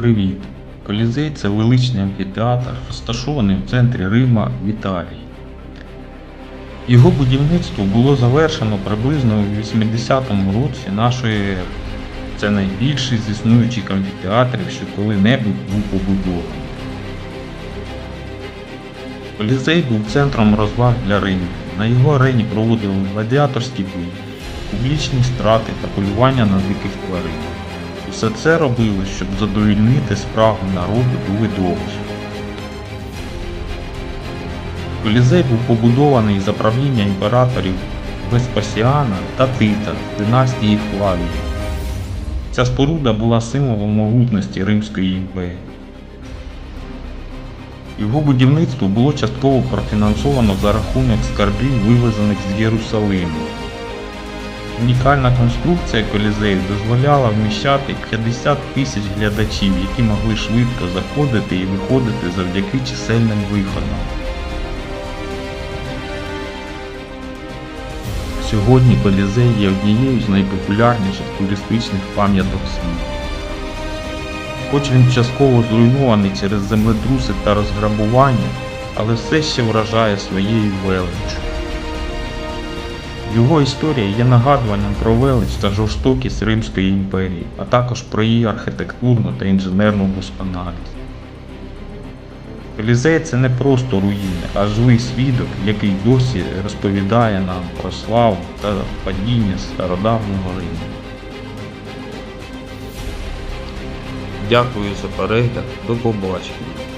Привіт! Колізей це величний амфітеатр, розташований в центрі Рима в Італії. Його будівництво було завершено приблизно у 80-му році нашої ери. Це найбільший з існуючих амфітеатрів, що коли-небудь був побудований. Колізей був центром розваг для Риму. На його арені проводили гладіаторські бої, публічні страти та полювання на диких тварин. Усе це робили, щоб задовільнити спрагу народу до видовища. Колізей був побудований за правління імператорів Веспасіана та Тита династії Флавії. Ця споруда була символом могутності Римської імперії. Його будівництво було частково профінансовано за рахунок скарбів, вивезених з Єрусалиму. Унікальна конструкція колізею дозволяла вміщати 50 тисяч глядачів, які могли швидко заходити і виходити завдяки чисельним виходам. Сьогодні колізей є однією з найпопулярніших туристичних пам'яток світу. Хоч він частково зруйнований через землетруси та розграбування, але все ще вражає своєю величчю. Його історія є нагадуванням про велич та жорстокість Римської імперії, а також про її архітектурну та інженерну досконалість. Колізей це не просто руїни, а живий свідок, який досі розповідає нам про славу та падіння стародавнього Риму. Дякую за перегляд, до побачення.